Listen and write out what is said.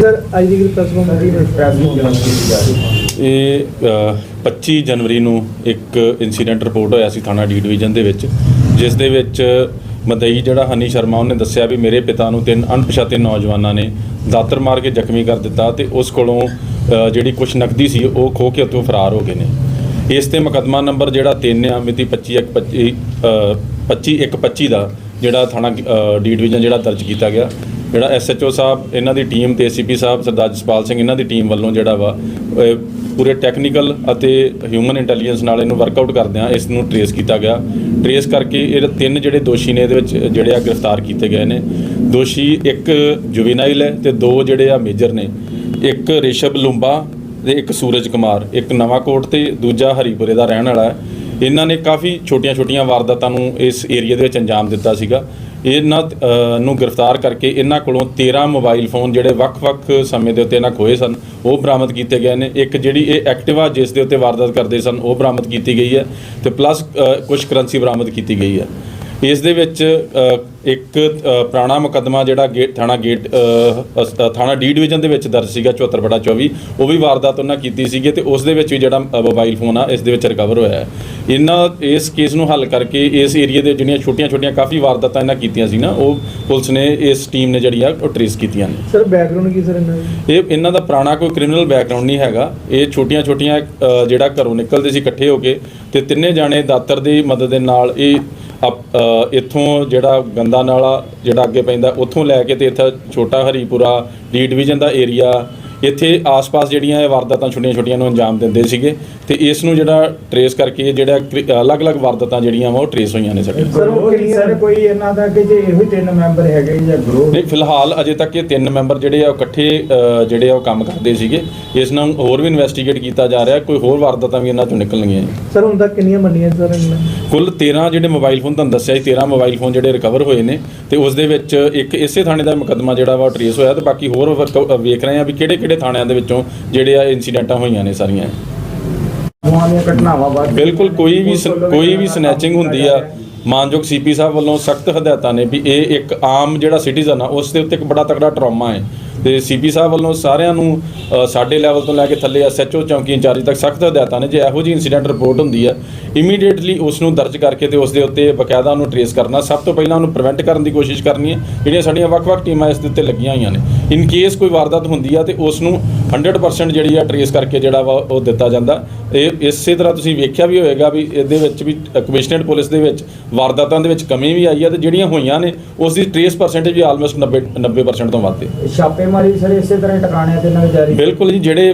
Sir ਅੱਜ ਦੀ press conference ਇਹ ਅ, 25 ਜਨਵਰੀ ਨੂੰ ਇੱਕ ਇਨਸੀਡੈਂਟ ਰਿਪੋਰਟ ਹੋਇਆ ਸੀ ਥਾਣਾ ਡੀ ਡਿਵੀਜ਼ਨ ਦੇ ਵਿੱਚ ਜਿਸ ਦੇ ਵਿੱਚ ਮਦਈ ਜਿਹੜਾ ਹਨੀ ਸ਼ਰਮਾ ਉਹਨੇ ਦੱਸਿਆ ਵੀ ਮੇਰੇ ਪਿਤਾ ਨੂੰ ਤਿੰਨ ਅਣਪਛਾਤੇ ਨੌਜਵਾਨਾਂ ਨੇ ਦਾਤਰ ਮਾਰ ਕੇ ਜ਼ਖਮੀ ਕਰ ਦਿੱਤਾ ਤੇ ਉਸ ਕੋਲੋਂ ਅ, ਜਿਹੜੀ ਕੁਛ ਨਕਦੀ ਸੀ ਉਹ ਖੋ ਕੇ ਉੱਥੋਂ ਫਰਾਰ ਹੋ ਗਏ ਨੇ। ਇਸ ਤੇ ਮੁਕੱਦਮਾ ਨੰਬਰ ਜਿਹੜਾ 3 ਆ ਮਿਤੀ 25 ਇੱਕ 25 ਅ, 25 ਇੱਕ 25 ਦਾ ਜਿਹੜਾ ਥਾਣਾ ਡੀ ਡਿਵੀਜ਼ਨ ਜਿਹੜਾ ਦਰਜ ਕੀਤਾ ਗਿਆ। ਜਿਹੜਾ ਐਸਐਚਓ ਸਾਹਿਬ, ਇਹਨਾਂ ਦੀ ਟੀਮ ਤੇ ਏਸੀਪੀ ਸਾਹਿਬ, ਸਰਦਾਰ ਜਸਪਾਲ ਸਿੰਘ, ਇਹਨਾਂ ਦੀ ਟੀਮ ਵੱਲੋਂ ਜਿਹੜਾ ਵਾ ਪੂਰੇ ਟੈਕਨੀਕਲ ਅਤੇ ਹਿਊਮਨ ਇੰਟੈਲੀਜੈਂਸ ਨਾਲ ਇਹਨੂੰ ਵਰਕਆਊਟ ਕਰਦਿਆਂ ਇਸ ਨੂੰ ਟਰੇਸ ਕੀਤਾ ਗਿਆ। ਟਰੇਸ ਕਰਕੇ ਇਹ ਤਿੰਨ ਜਿਹੜੇ ਦੋਸ਼ੀ ਨੇ ਇਹਦੇ ਵਿੱਚ, ਜਿਹੜੇ ਆ ਗ੍ਰਿਫਤਾਰ ਕੀਤੇ ਗਏ ਨੇ। ਦੋਸ਼ੀ ਇੱਕ ਜੁਵੇਨਾਈਲ ਹੈ ਤੇ ਦੋ ਜਿਹੜੇ ਆ ਮੇਜਰ ਨੇ। ਇੱਕ ਰੇਸ਼ਬ ਲੁੰਬਾ ਤੇ ਇੱਕ ਸੂਰਜ ਕੁਮਾਰ। ਇੱਕ ਨਵਾਂ ਕੋਟ ਤੇ ਦੂਜਾ ਹਰੀਪੁਰੇ ਦਾ ਰਹਿਣ ਵਾਲਾ ਹੈ। ਇਹਨਾਂ ਨੇ ਕਾਫੀ ਛੋਟੀਆਂ-ਛੋਟੀਆਂ ਵਾਰਦਾਤਾਂ ਨੂੰ ਇਸ ਏਰੀਆ ਦੇ ਵਿੱਚ ਅੰਜਾਮ ਦਿੱਤਾ ਸੀਗਾ। ਇਹਨਾਂ ਨੂੰ ਗ੍ਰਿਫਤਾਰ ਕਰਕੇ ਇਹਨਾਂ ਕੋਲੋਂ 13 ਮੋਬਾਈਲ ਫੋਨ ਜਿਹੜੇ ਵੱਖ-ਵੱਖ ਸਮੇਂ ਦੇ ਉੱਤੇ ਇਹਨਾਂ ਖੋਏ ਸਨ, ਉਹ ਬਰਾਮਦ ਕੀਤੇ ਗਏ ਨੇ। ਇੱਕ ਜਿਹੜੀ ਇਹ ਐਕਟਿਵਾ ਜਿਸ ਦੇ ਉੱਤੇ ਵਾਰਦਾਤ ਕਰਦੇ ਸਨ, ਉਹ ਬਰਾਮਦ ਕੀਤੀ ਗਈ ਹੈ ਤੇ ਪਲੱਸ ਕੁਝ ਕਰੰਸੀ ਬਰਾਮਦ ਕੀਤੀ ਗਈ ਹੈ। ਇਸ ਦੇ ਵਿੱਚ ਇੱਕ ਪੁਰਾਣਾ ਮੁਕੱਦਮਾ ਜਿਹੜਾ ਗੇਟ ਥਾਣਾ ਗੇਟ ਥਾਣਾ ਡੀ ਡਿਵੀਜ਼ਨ ਦੇ ਵਿੱਚ ਦਰਜ ਸੀਗਾ 74 ਬਟਾ 24 ਉਹ ਵੀ ਵਾਰਦਾਤ ਉਹਨਾਂ ਕੀਤੀ ਸੀਗੀ ਤੇ ਉਸ ਦੇ ਵਿੱਚ ਵੀ ਜਿਹੜਾ ਮੋਬਾਈਲ ਫੋਨ ਆ, ਇਸ ਦੇ ਵਿੱਚ ਰਿਕਵਰ ਹੋਇਆ ਹੈ। ਇਹਨਾਂ ਇਸ ਕੇਸ ਨੂੰ ਹੱਲ ਕਰਕੇ ਇਸ ਏਰੀਆ ਦੇ ਜਿਹੜੀਆਂ ਛੋਟੀਆਂ-ਛੋਟੀਆਂ ਕਾਫੀ ਵਾਰਦਾਤਾਂ ਇਹਨਾਂ ਕੀਤੀਆਂ ਸੀ ਨਾ ਉਹ ਪੁਲਿਸ ਨੇ ਇਸ ਟੀਮ ਨੇ ਜਿਹੜੀ ਆ ਉਹ ਟ੍ਰੇਸ ਕੀਤੀਆਂ ਨੇ। ਸਰ ਬੈਕਗ੍ਰਾਉਂਡ ਕੀ ਸਰ ਇਹਨਾਂ ਦਾ? ਇਹ ਇਹਨਾਂ ਦਾ ਪੁਰਾਣਾ ਕੋਈ ਕ੍ਰਿਮੀਨਲ ਬੈਕਗ੍ਰਾਉਂਡ ਨਹੀਂ ਹੈਗਾ। ਇਹ ਛੋਟੀਆਂ-ਛੋਟੀਆਂ ਜਿਹੜਾ ਘਰੋਂ ਨਿਕਲਦੇ ਸੀ ਇਕੱਠੇ ਹੋ ਕੇ ਤੇ ਤਿੰਨੇ ਜਾਣੇ ਦਾਤਰ ਦੀ ਮਦਦ ਦੇ ਨਾਲ ਇਹ ਇੱਥੋਂ ਜਿਹੜਾ ਗੰਦਾ ਨਾਲਾ ਜਿਹੜਾ ਅੱਗੇ ਪੈਂਦਾ ਉੱਥੋਂ ਲੈ ਕੇ ਤੇ ਇੱਥੇ ਛੋਟਾ ਹਰੀਪੁਰਾ ਡੀ ਡਿਵੀਜ਼ਨ ਦਾ ਏਰੀਆ ਇੱਥੇ ਆਸ-ਪਾਸ ਜਿਹੜੀਆਂ ਇਹ ਵਾਰਦਾਤਾਂ ਛੋਟੀਆਂ-ਛੋਟੀਆਂ ਨੂੰ ਅੰਜਾਮ ਦਿੰਦੇ ਸੀਗੇ ਤੇ ਇਸ ਨੂੰ ਜਿਹੜਾ ਟਰੇਸ ਕਰਕੇ ਇਹ ਜਿਹੜਾ ਕ੍ਰਿ- ਅਲੱਗ-ਅਲੱਗ ਵਾਰਦਾਤਾਂ ਜਿਹੜੀਆਂ ਵਾ ਉਹ ਟਰੇਸ ਹੋਈਆਂ ਨੇ ਸਾਡੇ ਸਰ, ਉਹ ਸਰ ਕੋਈ ਇਹਨਾਂ ਦਾ ਕਿ ਜੇ ਇਹੋ ਹੀ ਤਿੰਨ ਮੈਂਬਰ ਹੈਗੇ ਜਾਂ ਗਰੋਹ ਨਹੀਂ ਫਿਲਹਾਲ ਅਜੇ ਤੱਕ ਇਹ ਤਿੰਨ ਮੈਂਬਰ ਜਿਹੜੇ ਆ ਉਹ ਇਕੱਠੇ ਅ, ਜਿਹੜੇ ਆ ਉਹ ਕੰਮ ਕਰਦੇ ਸੀਗੇ ਇਸ ਨੂੰ ਹੋਰ ਵੀ ਇਨਵੈਸਟੀਗੇਟ ਕੀਤਾ ਜਾ ਰਿਹਾ ਕੋਈ ਹੋਰ ਵਾਰਦਾਤਾਂ ਵੀ ਇਹਨਾਂ ਚੋਂ ਨਿਕਲਣਗੀਆਂ ਜੀ। ਸਰ ਹੁਣ ਤੱਕ ਕਿੰਨੀਆਂ ਮੰਨੀਆਂ ਸਰ ਇਹਨਾਂ ਨੇ? ਕੁੱਲ 13 ਜਿਹੜੇ ਮੋਬਾਈਲ ਫੋਨ ਤੁਹਾਨੂੰ ਦੱਸਿਆ ਸੀ 13 ਮੋਬਾਈਲ ਫੋਨ ਜਿਹੜੇ ਰਿਕਵਰ ਹੋਏ ਨੇ ਤੇ ਉਸ ਦੇ ਵਿੱਚ ਇੱਕ ਇਸੇ ਥਾਣੇ ਦਾ ਮੁਕੱਦਮਾ ਜਿਹੜਾ ਵਾ ਟਰੇਸ ਹੋਇਆ ਤੇ ਬਾਕੀ ਹੋਰ ਵਰਕ- ਵੇਖ ਰਹੇ ਆ ਵੀ ਕਿਹੜੇ ਕਿਹੜੇ ਥਾਣਿਆਂ ਦੇ ਵਿੱਚੋਂ ਜਿਹੜੇ ਆ ਇਨਸੀਡੈਂਟਾਂ ਹੋਈਆਂ ਨੇ ਸਾਰੀਆਂ? ਦੀਆਂ ਘਟਨਾਵਾਂ ਬਾਅਦ ਬਿਲਕੁਲ ਕੋਈ ਵੀ ਕੋਈ ਵੀ ਸਨੈਚਿੰਗ ਹੁੰਦੀ ਆ। ਮਾਨਯੋਗ ਸੀਪੀ ਸਾਹਿਬ ਵੱਲੋਂ ਸਖਤ ਹਦਾਇਤਾਂ ਨੇ ਵੀ ਇਹ ਇੱਕ ਆਮ ਜਿਹੜਾ ਸਿਟੀਜ਼ਨ ਆ ਉਸ ਦੇ ਉੱਤੇ ਇੱਕ ਬੜਾ ਤਕੜਾ ਟਰਾਮਾ ਹੈ। ਤੇ ਸੀਪੀ ਸਾਹਿਬ ਵੱਲੋਂ ਸਾਰਿਆਂ ਨੂੰ ਸਾਡੇ ਲੈਵਲ ਤੋਂ ਲੈ ਕੇ ਥੱਲੇ ਐਸਐਚਓ ਚੌਂਕੀ ਇੰਚਾਰਜ ਤੱਕ ਸਖਤ ਹਦਾਇਤਾਂ ਨੇ, ਜੇ ਇਹੋ ਜਿਹੀ ਇਨਸੀਡੈਂਟ ਰਿਪੋਰਟ ਹੁੰਦੀ ਹੈ ਇਮੀਡੀਏਟਲੀ ਉਸ ਨੂੰ ਦਰਜ ਕਰਕੇ ਤੇ ਉਸ ਦੇ ਉੱਤੇ ਬਕਾਇਦਾ ਉਹਨੂੰ ਟਰੇਸ ਕਰਨਾ, ਸਭ ਤੋਂ ਪਹਿਲਾਂ ਉਹਨੂੰ ਪ੍ਰੀਵੈਂਟ ਕਰਨ ਦੀ ਕੋਸ਼ਿਸ਼ ਕਰਨੀ ਹੈ, ਜਿਹੜੀਆਂ ਸਾਡੀਆਂ ਵੱਖ-ਵੱਖ ਟੀਮਾਂ ਇਸ ਦੇ ਉੱਤੇ ਲੱਗੀਆਂ ਹੋਈਆਂ ਨੇ। ਇਨ ਕੇਸ ਕੋਈ ਵਾਰਦਾਤ ਹੁੰਦੀ ਆ ਤੇ ਉਸ ਨੂੰ 100% ਜਿਹੜੀ ਆ ਟਰੇਸ ਕਰਕੇ ਜਿਹੜਾ ਵਾ ਉਹ ਦਿੱਤਾ ਜਾਂਦਾ। ਇਹ, ਇਸੇ ਤਰ੍ਹਾਂ ਤੁਸੀਂ ਵੇਖਿਆ ਵੀ ਹੋਏਗਾ ਵੀ ਇਹਦੇ ਵਿੱਚ ਵੀ ਕਮਿਸ਼ਨਰਡ ਪੁਲਿਸ ਦੇ ਵਿੱਚ ਵਾਰਦਾਤਾਂ ਦੇ ਵਿੱਚ ਕਮੀ ਵੀ ਆਈ ਆ ਤੇ ਜਿਹੜੀਆਂ ਹੋਈਆਂ ਨੇ ਉਸ ਦੀ ਟਰੇਸ ਪਰਸੈਂਟੇਜ ਵੀ ਆਲਮੋਸਟ 90 90% ਤੋਂ ਵੱਧ ਹੈ। ਛਾਪੇਮਾਰੀ ਸਰ ਇਸੇ ਤਰ੍ਹਾਂ ਟਿਕਾਣਿਆਂ ਤੇ ਨਾਲ ਜਾਰੀ ਬਿਲਕੁਲ ਜੀ ਜਿਹੜੇ